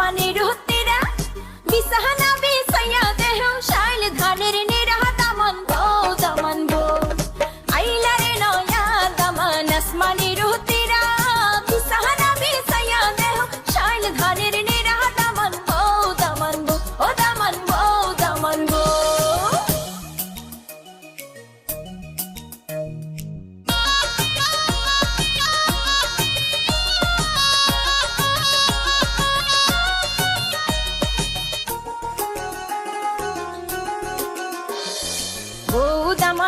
আসমানের হত্তিরা বিসাহানা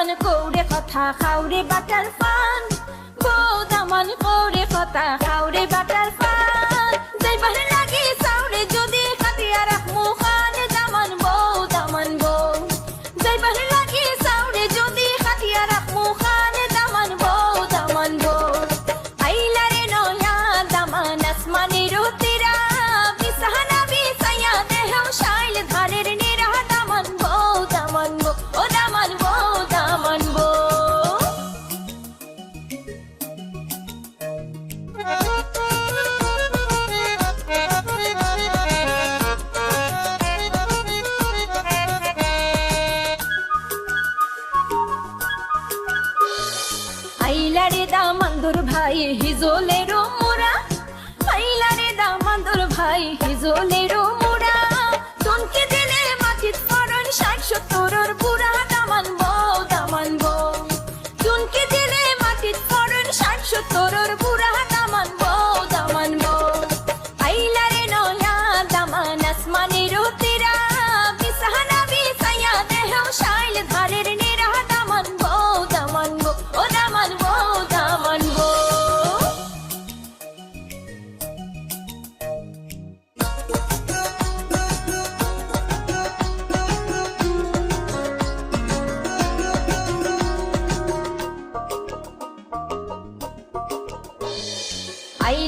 বৌদামান কৌরে কথা খাউরে butter fun. বৌদামান কৌরে কথা আইলারে দামান্দর ভাই হিজোলেরো মোরা। আইলারে দামান্দর ভাই হিজোলেরো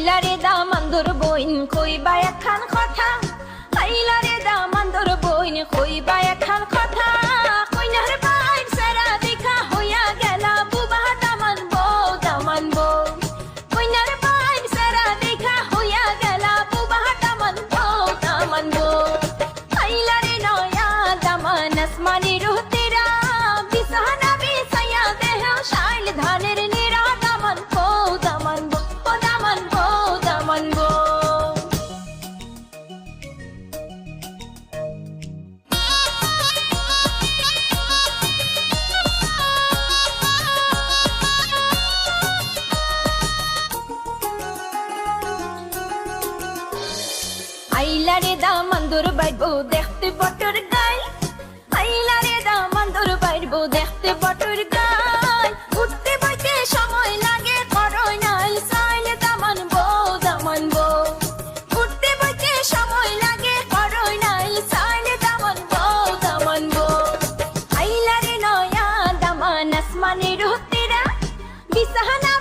আইলারে দামান্দর বইন কইবা একখান কথা। আইলারে দামান্দর বইন কইবা একখান কথা। কইনার দেখা হইয়া গেলা, বুবা দামান বউ দামান বউ কইনার বাইর সারা দেখা আইলারে দামান্দর বাইবো দেখতে বটর গাই। আইলারে দামান্দর বাইবো দেখতে বটর গাই। উঠতে বইতে সময় লাগে করয় নাই সাইলে দামান বউ দামান বউ উঠতে বইতে সময় লাগে করয় নাই সাইলে দামান বউ দামান বউ আইলারে নয়া দামান আসমানের হতেরা বিসাহানা